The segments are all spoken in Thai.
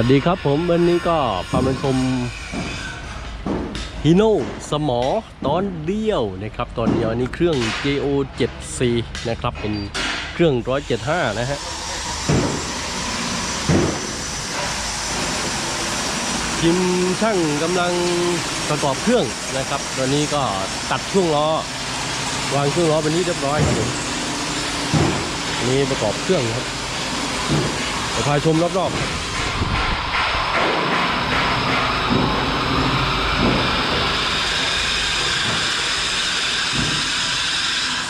วัสดีครับผมวันนี้ก็พามาชมฮีโน่สมอตอนเดียวนะครับ ตอนเดียวนี้เครื่อง JO 7C นะครับ เป็นเครื่อง 175 นะฮะทีมช่างกำลังประกอบเครื่องนะครับ ตอนนี้ก็ตัดช่วงล้อ วางช่วงล้อเป็นที่เรียบร้อยครับผมอันนี้ประกอบเครื่องครับเดี๋ยวพาชมรอบๆ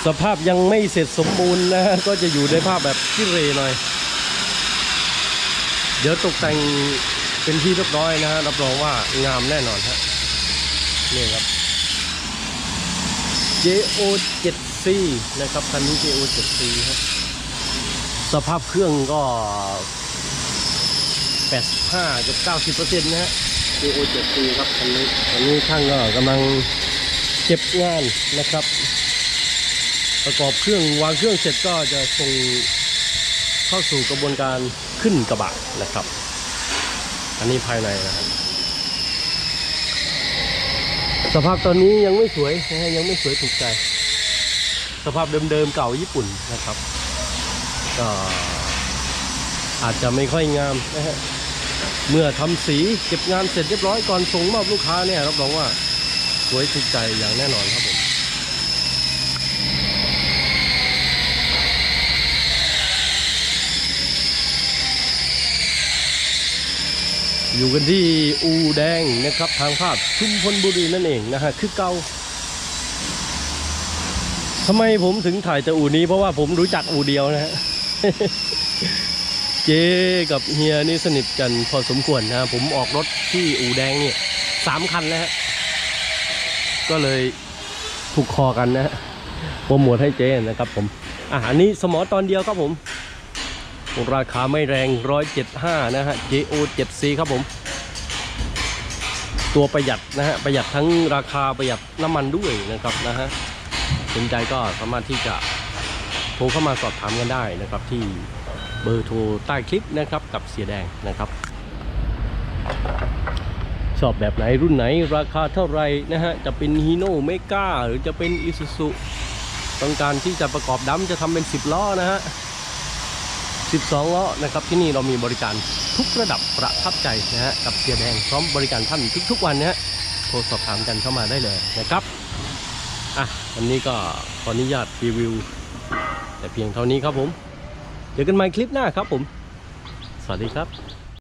สภาพยังไม่เสร็จสมบูรณ์นะฮะก็จะอยู่ในภาพแบบที่เรหน่อย เดี๋ยวตกแต่งเป็นที่เรียบร้อยนะฮะรับรองว่างามแน่นอนฮะนี่ครับ JO 7C นะครับคันนี้ JO 7C ครับสภาพเครื่องก็ 85กับ90%นะฮะ JO 7C ครับคันนี้คันนี้ช่างก็กำลังเก็บงานนะครับ ประกอบเครื่องวางเครื่องเสร็จก็จะส่งเข้าสู่กระบวนการขึ้นกระบะนะครับ อันนี้ภายในนะครับ สภาพตอนนี้ยังไม่สวยนะฮะยังไม่สวยถูกใจ สภาพเดิมๆเก่าญี่ปุ่นนะครับก็อาจจะไม่ค่อยงามนะฮะเมื่อทำสีเก็บงานเสร็จเรียบร้อยก่อนส่งมอบลูกค้าเนี่ยรับรองว่าสวยถูกใจอย่างแน่นอนครับผม อยู่กันที่อูแดงนะครับทางภาพชุมพลบุรีนั่นเองนะฮะคือเกาทำไมผมถึงถ่ายแต่อูนี้เพราะว่าผมรู้จักอูเดียวนะฮะเจกับเฮียนี่สนิทกันพอสมควรนะผมออกรถที่อูแดงเนี่ยสามคันแล้วฮะก็เลยถูกคอกันนะฮะโปรโมทให้เจนะครับผมอะอันนี้สมอตอนเดียวครับผม ราคาไม่แรง 175 นะฮะ JO 7C ครับผม ตัวประหยัดนะฮะ ประหยัดทั้งราคาประหยัดน้ำมันด้วยนะครับนะฮะสนใจก็สามารถที่จะโทรเข้ามาสอบถามกันได้นะครับ ที่เบอร์โทรใต้คลิปนะครับกับเสียแดงนะครับชอบแบบไหนรุ่นไหนราคาเท่าไรนะฮะ จะเป็นฮีโน่เมกาหรือจะเป็นอิซูซุต้องการที่จะประกอบดัมจะทำเป็น 10 ล้อนะฮะ 12ล้อนะครับที่นี่เรามีบริการทุกระดับประทับใจนะฮะกับเสียแดงพร้อมบริการท่านทุกๆวันนะฮะโทรสอบถามกันเข้ามาได้เลยนะครับอะวันนี้ก็ขออนุญาตรีวิว แต่เพียงเท่านี้ครับผม เจอกันใหม่คลิปหน้าครับผม สวัสดีครับ